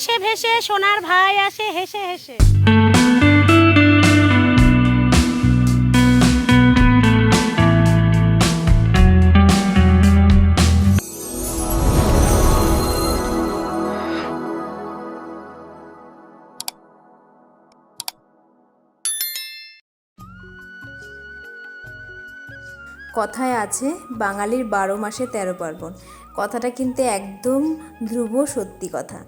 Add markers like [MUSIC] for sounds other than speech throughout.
ভেসে ভেসে সোনার ভাই আসে, হেসে হেসে। কথায় আছে, বাঙালির বারো মাসে তেরো পার্বণ। কথাটা কিন্তু একদম ধ্রুব সত্যি কথা।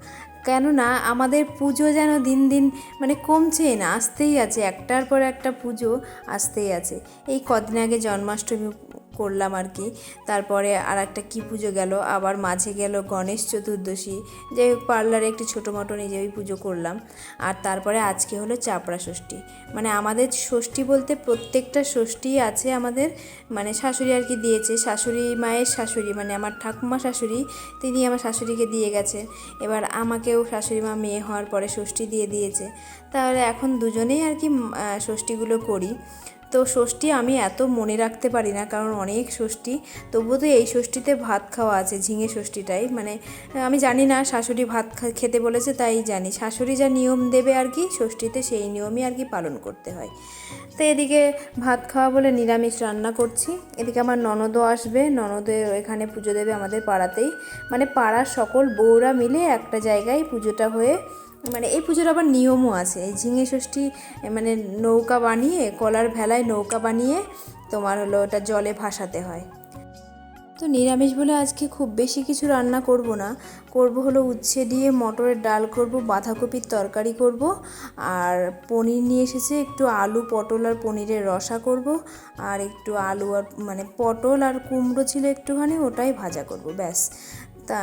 কেননা আমাদের পুজো যেন দিন দিন মানে কমছেই না, আসতেই আছে। একটার পর একটা পুজো আসতেই আছে। এই কদিন আগে জন্মাষ্টমী করলাম আর কি। তারপরে আর একটা কী পুজো গেল? আবার মাঝে গেল গণেশ চতুর্দশী। যাই হোক, পার্লারে একটি ছোটো মোটো নিজেই পুজো করলাম। আর তারপরে আজকে হলো চাপড়া ষষ্ঠী। মানে আমাদের ষষ্ঠী বলতে প্রত্যেকটা ষষ্ঠী আছে আমাদের। মানে শাশুড়ি আর কি দিয়েছে। শাশুড়ি মায়ের শাশুড়ি মানে আমার ঠাকুমা শাশুড়ি, তিনি আমার শাশুড়িকে দিয়ে গেছে। এবার আমাকেও শাশুড়ি মা মেয়ে হওয়ার পরে ষষ্ঠী দিয়ে দিয়েছে। তাহলে এখন দুজনেই আর কি ষষ্ঠীগুলো করি। তো ষষ্ঠী আমি এত মনে রাখতে পারি না, কারণ অনেক ষষ্ঠী। তবুও তো এই ষষ্ঠীতে ভাত খাওয়া আছে, ঝিঙে ষষ্ঠীটাই। মানে আমি জানি না, শাশুড়ি ভাত খেতে বলেছে, তাই জানি। শাশুড়ি যা নিয়ম দেবে আর কি, ষষ্ঠীতে সেই নিয়মই আর কি পালন করতে হয়। তো এদিকে ভাত খাওয়া বলে নিরামিষ রান্না করছি। এদিকে আমার ননদও আসবে ননদে এখানে পুজো দেবে আমাদের পাড়াতেই। মানে পাড়ার সকল বউরা মিলে একটা জায়গায় পুজোটা হয়ে মানে এই পুজোর আবার নিয়মও আছে। এই ঝিঙে ষষ্ঠী মানে নৌকা বানিয়ে, কলার ভেলায় নৌকা বানিয়ে তোমার হলো ওটা জলে ভাসাতে হয়। তো নিরামিষ বলে আজকে খুব বেশি কিছু রান্না করব না। করব হলো উচ্ছে দিয়ে মটরের ডাল করব, বাঁধাকপির তরকারি করব, আর পনির নিয়ে এসেছে একটু আলু, পটল আর পনিরের রসা করব, আর একটু আলু আর মানে পটল আর কুমড়ো ছিল একটুখানি, ওটাই ভাজা করব, ব্যাস। তা,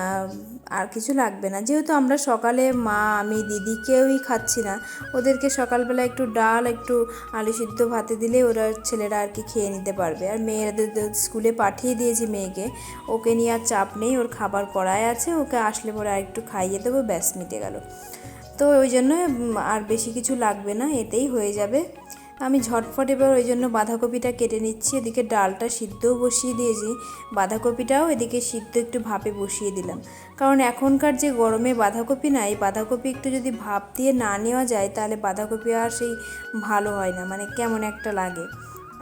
আর কিছু লাগবে না। যেহেতু আমরা সকালে মা, আমি, দিদি কেউই খাচ্ছি না, ওদেরকে সকালবেলা একটু ডাল, একটু আলু সিদ্ধ ভাতে দিলে ওরা ছেলেরা আর কি খেয়ে নিতে পারবে। আর মেয়েদের তো স্কুলে পাঠিয়ে দিয়েছি মেয়েকে, ওকে নিয়ে আর চাপ নেই, ওর খাবার করাই আছে, ওকে আসলে পরে আর একটু খাইয়ে দেবো, ব্যাস মিটে গেল। তো ওই জন্য আর বেশি কিছু লাগবে না, এতেই হয়ে যাবে। আমি ঝটফট এবার ওই জন্য বাঁধাকপিটা কেটে নিচ্ছি। এদিকে ডালটা সিদ্ধও বসিয়ে দিয়েছি। বাঁধাকপিটাও এদিকে সিদ্ধ একটু ভাপে বসিয়ে দিলাম। কারণ এখনকার যে গরমে বাঁধাকপি না, এই বাঁধাকপি একটু যদি ভাপ দিয়ে না নেওয়া যায়, তাহলে বাঁধাকপি আর সেই ভালো হয় না মানে কেমন একটা লাগে।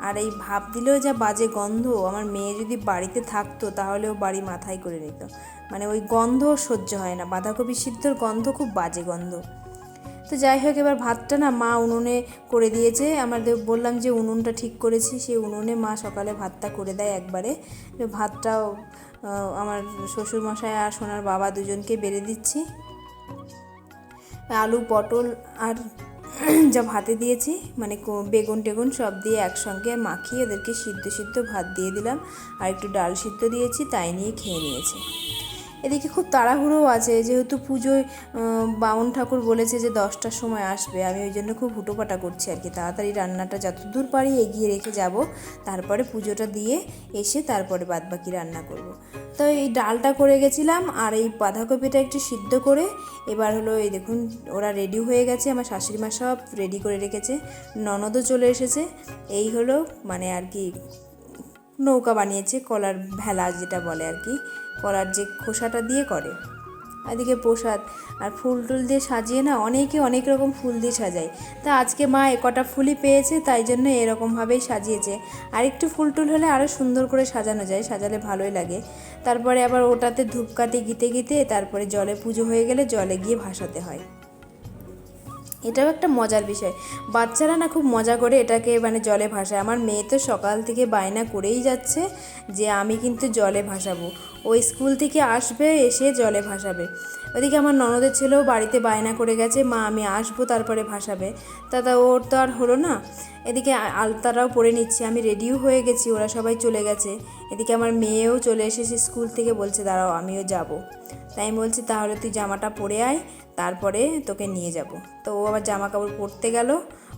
আর এই ভাপ দিলেও যা বাজে গন্ধ, আমার মেয়ে যদি বাড়িতে থাকতো, তাহলেও বাড়ি মাথায় করে নিত। মানে ওই গন্ধ সহ্য হয় না। বাঁধাকপি সিদ্ধর গন্ধ খুব বাজে গন্ধ। তো যাই হোক, এবার ভাতটা না মা উনুনে করে দিয়েছে। আমাদের বললাম যে উনুনটা ঠিক করেছি সেই উনুনে মা সকালে ভাতটা করে দেয় একবারে। ভাতটাও আমার শ্বশুরমশাই আর সোনার বাবা দুজনকে বেড়ে দিচ্ছি। আলু, পটল আর [CLEARS THROAT] যা ভাতে দিয়েছি মানে বেগুন টেগুন সব দিয়ে একসঙ্গে মাখিয়ে ওদেরকে সিদ্ধ সিদ্ধ ভাত দিয়ে দিলাম। আর একটু ডাল সিদ্ধ দিয়েছি, তাই নিয়ে খেয়ে নিয়েছে। এদিকে খুব তাড়াহুড়োও আছে, যেহেতু পুজোয় বামুন ঠাকুর বলেছে যে দশটার সময় আসবে, আমি ওই জন্য খুব হুটোপাটা করছি আর কি তাড়াতাড়ি রান্নাটা যতদূর পারি এগিয়ে রেখে যাব, তারপরে পুজোটা দিয়ে এসে তারপরে বাদবাকি রান্না করব। তো এই ডালটা করে গেছিলাম, আর এই বাঁধাকপিটা একটু সিদ্ধ করে, এবার হলো এই দেখুন, ওরা রেডি হয়ে গেছে, আমার শাশুড়ি মা সব রেডি করে রেখেছে, ননদও চলে এসেছে, এই হলো মানে আর কি নৌকা বানিয়েছে, কলার ভেলা যেটা বলে আর কি কলার যে খোসাটা দিয়ে করে। এদিকে প্রসাদ আর ফুল টুল দিয়ে সাজিয়ে না অনেকে অনেক রকম ফুল দিয়ে সাজায়। তা আজকে মা এ কটা ফুলই পেয়েছে, তাই জন্য এরকমভাবেই সাজিয়েছে। আর একটু ফুল টুল হলে আরও সুন্দর করে সাজানো যায়, সাজালে ভালোই লাগে। তারপরে আবার ওটাতে ধূপকাঠি গিতে গিতে তারপরে জলে পুজো হয়ে গেলে জলে গিয়ে ভাসাতে হয়। এটাও একটা মজার বিষয়। বাচ্চারা না খুব মজা করে এটাকে মানে জলে ভাসায়। আমার মেয়ে তো সকাল থেকে বায়না করেই যাচ্ছে যে আমি কিন্তু জলে ভাসাবো। ওই স্কুল থেকে আসবে, এসে জলে ভাসাবে। ওদিকে আমার ননদের ছেলেও বাড়িতে বায়না করে গেছে, মা, আমি আসব, তারপরে ভাসাবে। তা ওর তো আর হলো না। এদিকে আলতারাও পরে নিচ্ছি। আমি রেডিও হয়ে গেছি, ওরা সবাই চলে গেছে। এদিকে আমার মেয়েও চলে এসেছে স্কুল থেকে, বলছে, দাঁড়াও, আমিও যাব। তাই আমি বলছি, তাহলে তুই জামাটা পরে আয় তারপরে তোকে নিয়ে যাব। তো ও আবার জামা কাপড় পরতে গেল,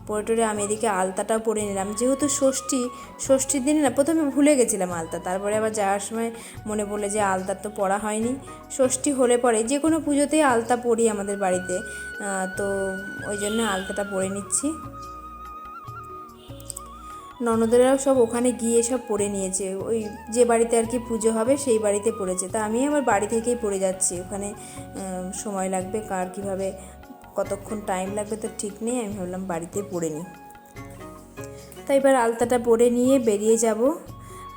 পরে টরে আমি এদিকে আলতাটাও পরে নিলাম। যেহেতু ষষ্ঠী, ষষ্ঠীর দিনে না প্রথমে ভুলে গেছিলাম আলতা, তারপরে আবার যাওয়ার সময় মনে পড়লে যে আলতার তো পরা হয়নি। ষষ্ঠী হলে পরে যে কোনো পুজোতেই আলতা পরি আমাদের বাড়িতে। তো ওই জন্য আলতাটা পরে নিচ্ছি। ননদেরাও সব ওখানে গিয়ে সব পড়ে নিয়েছে। ওই যে বাড়িতে আর কি পুজো হবে সেই বাড়িতে পড়েছে। তা আমি আবার বাড়ি থেকেই পড়ে যাচ্ছি। ওখানে সময় লাগবে কার কীভাবে কতক্ষণ টাইম লাগবে তো ঠিক নেই, আমি ভাবলাম বাড়িতে পড়ে নিই। তাই এবার আলতাটা পরে নিয়ে বেরিয়ে যাব।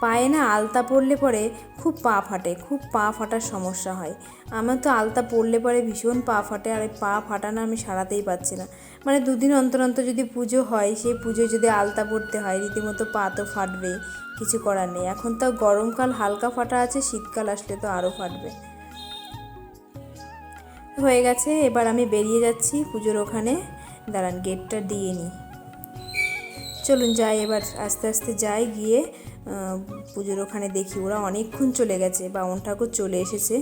পায়ে না আলতা পরলে পরে খুব পা ফাটে, খুব পা ফাটার সমস্যা হয়। আমার তো আলতা পরলে পরে ভীষণ পা ফাটে, আর পা ফাটানো আমি সারাতেই পারছি না। মানে দুদিন অন্তর অন্তর যদি পুজো হয়, সেই পুজোয় যদি আলতা পরতে হয়, রীতিমতো পা তো ফাটবে, কিছু করার নেই। এখন তো গরমকাল, হালকা ফাটা আছে, শীতকাল আসলে তো আরও ফাটবে। হয়ে গেছে, এবার আমি বেরিয়ে যাচ্ছি পুজোর ওখানে। দাঁড়ান গেটটা দিয়ে নিই। চলুন, যাই এবার, আস্তে আস্তে যাই, গিয়ে পুজোর ওখানে দেখি ওরা অনেকক্ষণ চলে গেছে, বামন ঠাকুর চলে এসেছে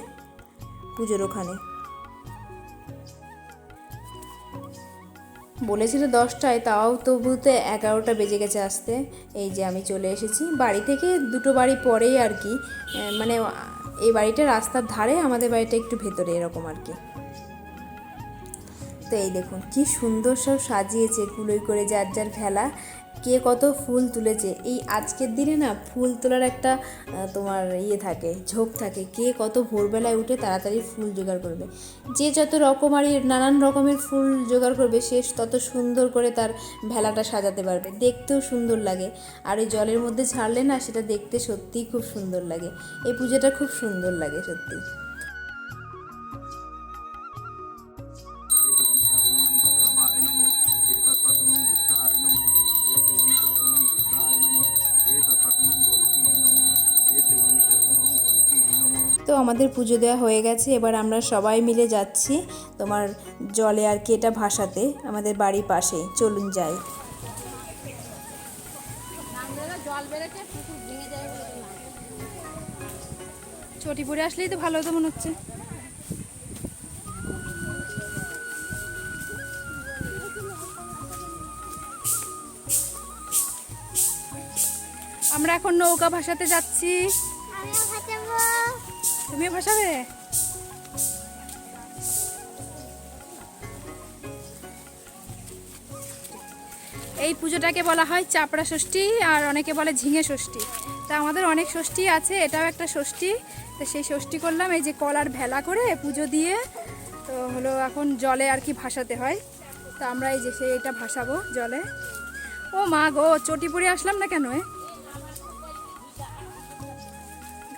পুজোর ওখানে। বলেছিল দশটায়, তাও তবু তো এগারোটা বেজে গেছে আসতে। এই যে আমি চলে এসেছি। বাড়ি থেকে দুটো বাড়ি পরেই আর কি। মানে এই বাড়িটা রাস্তার ধারে, আমাদের বাড়িটা একটু ভেতরে, এরকম আর কি। তো এই দেখুন, কি সুন্দর সব সাজিয়েছে, কুলোই করে যার যার ভেলা। কে কত ফুল তুলেছে। এই আজকের দিনে না ফুল তোলার একটা তোমার ইয়ে থাকে, ঝোঁক থাকে। কে কত ভোরবেলায় উঠে তাড়াতাড়ি ফুল জোগাড় করবে। যে যত রকমারি নানান রকমের ফুল জোগাড় করবে, সে তত সুন্দর করে তার ভেলাটা সাজাতে পারবে। দেখতেও সুন্দর লাগে। আর এই জলের মধ্যে ছাড়লে না সেটা দেখতে সত্যিই খুব সুন্দর লাগে। এই পুজোটা খুব সুন্দর লাগে সত্যি তো আমাদের পুজো দেওয়া হয়ে গেছে, এবার আমরা সবাই মিলে যাচ্ছি তোমার জলে আর কি এটা ভাসাতে, আমাদের বাড়ির পাশে, চলুন যাই। চটি পরে আসলেই তো ভালো হতো মনে হচ্ছে। আমরা এখন নৌকা ভাসাতে যাচ্ছি। তুমিও ভাসাবে এই পুজোটাকে বলা হয় চাপড়া ষষ্ঠী আর অনেকে বলে ঝিঙে ষষ্ঠী। তা আমাদের অনেক ষষ্ঠী আছে, এটাও একটা ষষ্ঠী। তো সেই ষষ্ঠী করলাম, এই যে কলার ভেলা করে পুজো দিয়ে, তো হলো এখন জলে আর কি ভাসাতে হয়। তো আমরা এই যে সেই এটা ভাসাবো জলে। ও মা গো, চটি পরে আসলাম না কেন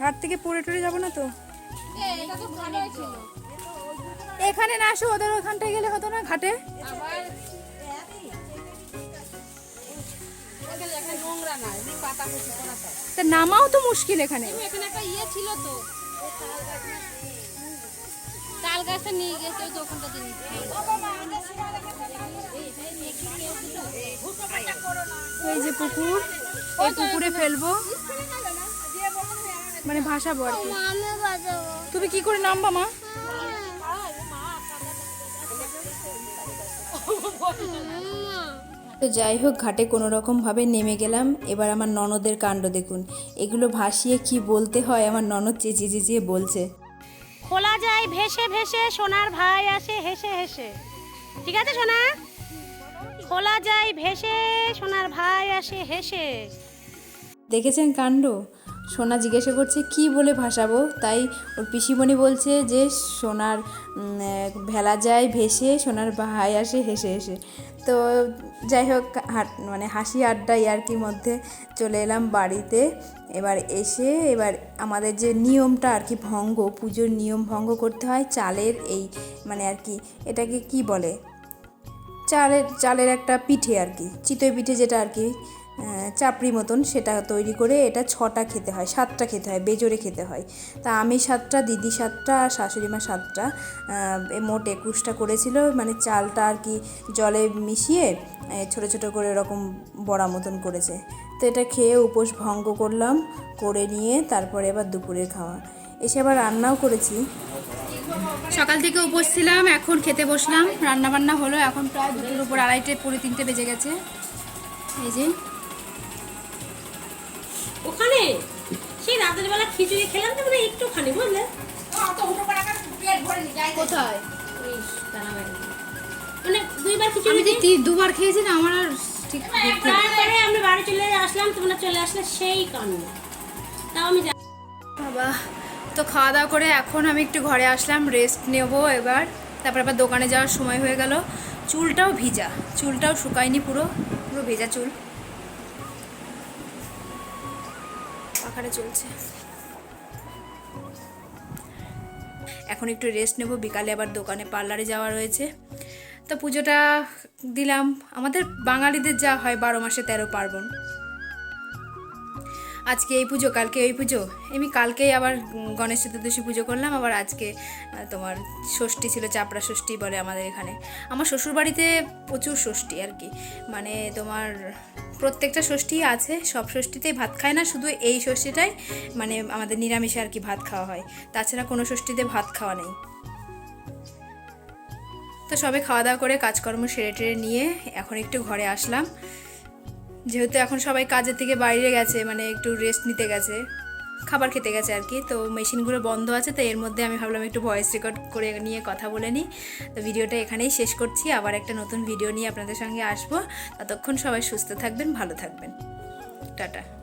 ঘাট থেকে পড়ে টরে যাব না তো? এখানে না আসো ওদের ওখানটায় গেলে হতো না ঘাটে? তা নামাও তো মুশকিল এখানে। এখানে একটা ইয়ে ছিল তো। তাল গাছটা নিয়ে গেছে দোকানটা এই যে পুকুর এই পুকুরে ফেলব। মানে ভাসাবো আর কি। তুমি কি করে নামবা মা? তো যাই হোক ঘাটে কোনো রকমভাবে নেমে গেলাম। এবার আমার ননদের কাণ্ড দেখুন। এগুলো ভাসিয়ে কি বলতে হয় আমার ননদ চেঁচিয়ে চেঁচিয়ে বলছে। খোলা যায় ভেসে ভেসে সোনার ভাই আসে হেসে হেসে। ঠিক আছে সোনা? খোলা যায় ভেসে সোনার ভাই আসে হেসে। দেখেছেন কাণ্ড? সোনা জিজ্ঞাসা করছে, কি বলে ভাসাবো? তাই ওর পিসিমণি বলছে যে, সোনার ভেলা যায় ভেসে, সোনার ভাই আসে হেসে হেসে। তো যাই হোক মানে হাসি আড্ডা ইয়ার্কির মধ্যে চলে এলাম বাড়িতে। এবার এসে, এবার আমাদের যে নিয়মটা আর কি ভঙ্গ, পুজোর নিয়ম ভঙ্গ করতে হয় চালের এই মানে আর কি, এটাকে কি বলে? চালের চালের একটা পিঠে আর কি, চিতই পিঠে যেটা আর কি চাপড়ি মতন সেটা তৈরি করে এটা ছটা খেতে হয়, সাতটা খেতে হয়, বেজোরে খেতে হয়। তা আমি সাতটা, দিদি সাতটা, আর শাশুড়ি মা সাতটা মোট একুশটা করেছিল। মানে চালটা আর কি জলে মিশিয়ে ছোট ছোট করে এরকম বড়া মতন করেছে। তো এটা খেয়ে উপোস ভঙ্গ করলাম, করে নিয়ে তারপরে এবার দুপুরের খাওয়া। এসে আবার রান্নাও করেছি। সকাল থেকে উপোস ছিলাম, এখন খেতে বসলাম। রান্না বান্না হলো, এখন প্রায় দুটোর উপর আড়াইটে পরে তিনটে বেজে গেছে। এই যে। খিচুড়ি খেলাম তো মানে একটুখানি বুঝলে কোথায়? মানে দুইবার খিচুড়ি আমি দুবার খেয়েছি না আমার আর ঠিক তারপরে আমরা বাড়ি চলে আসলাম তোমরা চলে আসলে সেই কান্না তাও আমি জানি বাবা তো খাওয়া দাওয়া করে এখন আমি একটু ঘরে আসলাম রেস্ট নেব এবার। তারপর আবার দোকানে যাওয়ার সময় হয়ে গেল। চুলটাও ভিজা চুলটাও শুকায়নি পুরো পুরো ভেজা চুল। পাখাটা চলছে। এখন একটু রেস্ট নেব। বিকালে আবার দোকানে পার্লারে যাওয়া রয়েছে। তো পুজোটা দিলাম। আমাদের বাঙালিদের যা হয় বারো মাসে তেরো পার্বণ। আজকে এই পুজো, কালকে এই পুজো। আমি কালকেই আবার গণেশ চতুর্দশী পুজো করলাম, আবার আজকে তোমার ষষ্ঠী ছিল, চাপড়া ষষ্ঠী বলে আমাদের এখানে। আমার শ্বশুরবাড়িতে প্রচুর ষষ্ঠী আর কি। মানে তোমার প্রত্যেকটা ষষ্ঠী আছে, সব ষষ্ঠীতেই ভাত খায় না, শুধু এই ষষ্ঠীটাই মানে আমাদের নিরামিষে আর কি ভাত খাওয়া হয়। তাছাড়া কোনো ষষ্ঠীতে ভাত খাওয়া নেই। তো সবে খাওয়া দাওয়া করে কাজকর্ম সেরে টেরে নিয়ে এখন একটু ঘরে আসলাম। যেহেতু এখন সবাই কাজের থেকে বাইরে গেছে মানে একটু রেস্ট নিতে গেছে, খাবার খেতে গেছে আর কি, তো মেশিনগুলো বন্ধ আছে, তো এর মধ্যে আমি ভাবলাম একটু ভয়েস রেকর্ড করে নিয়ে কথা বলে নিই। তো ভিডিওটা এখানেই শেষ করছি, আবার একটা নতুন ভিডিও নিয়ে আপনাদের সঙ্গে আসব। ততক্ষণ সবাই সুস্থ থাকবেন, ভালো থাকবেন। টাটা।